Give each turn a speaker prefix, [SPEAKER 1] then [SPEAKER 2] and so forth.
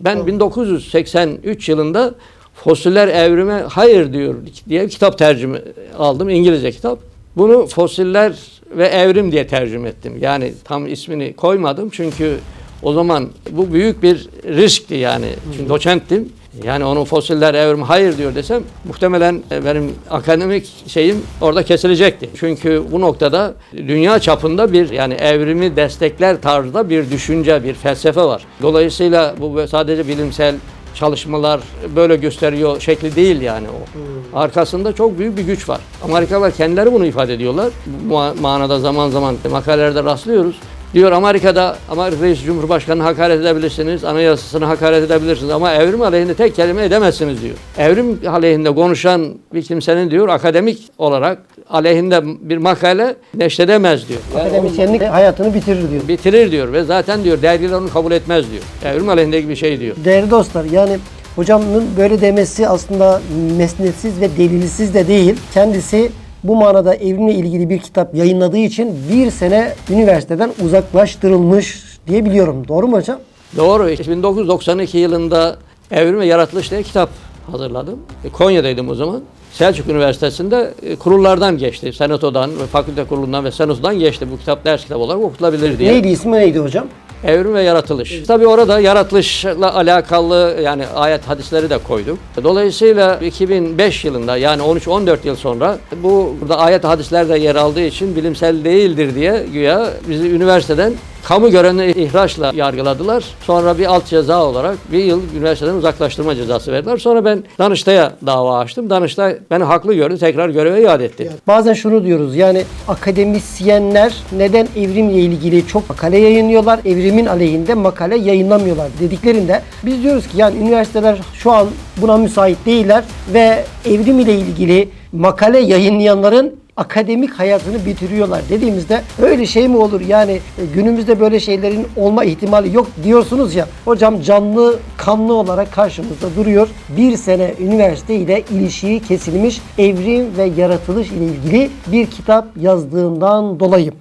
[SPEAKER 1] Ben 1983 yılında Fosiller Evrime Hayır diyor diye bir kitap tercüme aldım. İngilizce kitap. Bunu Fosiller ve Evrim diye tercüme ettim. Yani tam ismini koymadım çünkü o zaman bu büyük bir riskti yani. Çünkü doçenttim. Yani onun fosiller evrim hayır diyor desem muhtemelen e, benim akademik şeyim orada kesilecekti. Çünkü bu noktada dünya çapında bir yani evrimi destekler tarzda bir düşünce, bir felsefe var. Dolayısıyla bu sadece bilimsel çalışmalar böyle gösteriyor şekli değil yani o. Arkasında çok büyük bir güç var. Amerikalılar kendileri bunu ifade ediyorlar. Bu ma- manada zaman zaman makalelerde rastlıyoruz. Diyor Amerika'da Amerika Reis Cumhurbaşkanı'nı hakaret edebilirsiniz, anayasasını hakaret edebilirsiniz ama evrim aleyhinde tek kelime edemezsiniz diyor. Evrim aleyhinde konuşan bir kimsenin diyor akademik olarak aleyhinde bir makale neşredemez diyor. Yani
[SPEAKER 2] Akademisyenlik hayatını bitirir diyor.
[SPEAKER 1] bitirir diyor ve zaten diyor dergiler onu kabul etmez diyor. Evrim aleyhinde bir şey diyor.
[SPEAKER 2] Değerli dostlar yani hocamın böyle demesi aslında mesnetsiz ve delilsiz de değil. Kendisi bu manada evrimle ilgili bir kitap yayınladığı için bir sene üniversiteden uzaklaştırılmış diye biliyorum. Doğru mu hocam?
[SPEAKER 1] Doğru. 1992 yılında Evrim ve Yaratılış diye kitap hazırladım. E, Konya'daydım o zaman. Selçuk Üniversitesi'nde e, kurullardan geçti. Senatodan ve fakülte kurulundan ve senatodan geçti. Bu kitap ders kitabı olarak okutulabilir diye.
[SPEAKER 2] Neydi ismi neydi hocam?
[SPEAKER 1] Evrim ve yaratılış. Tabii orada yaratılışla alakalı yani ayet hadisleri de koyduk. Dolayısıyla 2005 yılında yani 13-14 yıl sonra bu burada ayet hadisler de yer aldığı için bilimsel değildir diye güya bizi üniversiteden kamu görevine ihraçla yargıladılar. Sonra bir alt ceza olarak bir yıl üniversiteden uzaklaştırma cezası verdiler. Sonra ben Danıştay'a dava açtım. Danıştay beni haklı gördü. Tekrar göreve iade etti.
[SPEAKER 2] Bazen şunu diyoruz yani akademisyenler neden evrimle ilgili çok makale yayınlıyorlar, evrimin aleyhinde makale yayınlamıyorlar dediklerinde biz diyoruz ki yani üniversiteler şu an buna müsait değiller ve evrim ile ilgili makale yayınlayanların akademik hayatını bitiriyorlar dediğimizde öyle şey mi olur? Yani e, günümüzde böyle şeylerin olma ihtimali yok diyorsunuz ya. Hocam canlı kanlı olarak karşımızda duruyor. Bir sene üniversite ile ilişiği kesilmiş evrim ve yaratılış ile ilgili bir kitap yazdığından dolayı.